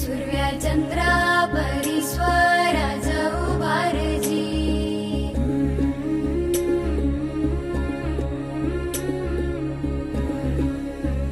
सूर्या चंद्रा परीश्वरा जाऊ बारजी.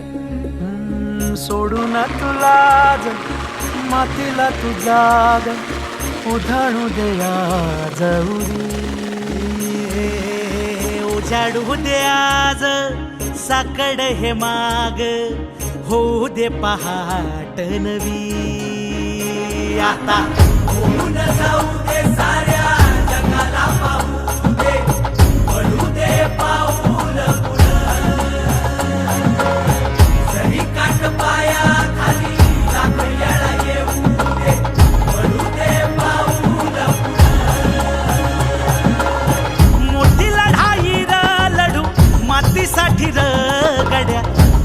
हम्म, सोडून तुला ज मातीला तू जाग उधाणू दया जवरी उजाडू दे आज साकड हे माग होऊ दे पहाट नवी. आता होऊन जाऊ दे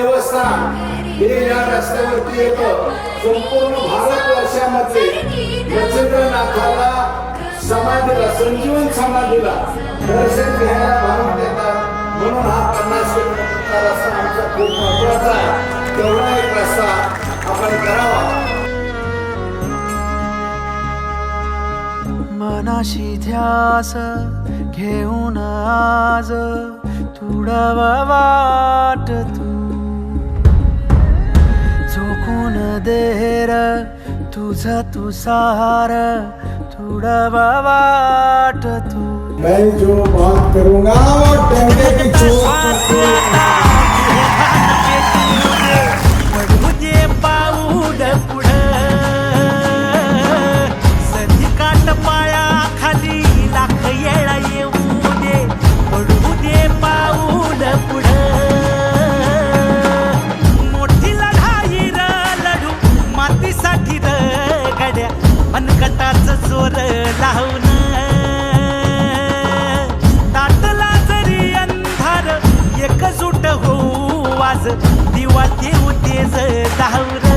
देवस्थान हे या रस्त्यावरती येतं. संपूर्ण भारत वर्षामध्ये नाथाला समाधीला संजीवन समाधीला दर्शन घ्यायला भाग देतात. म्हणून हा पन्नास किलोमीटरचा रस्ता आमचा खूप महत्त्वाचा आहे. तेवढा एक रस्ता आपण करावा. मनाशी ध्यास घेऊन आज तुडवा वाट तू देर तुझा तू सार तुडावा वाट तू. मैं जो बात करूंगा वो डंडे की चोट. मनकटाच जोर लावून. ताटला जरी अंधार एकजूट होऊ आज दिवा देऊ तेज धावर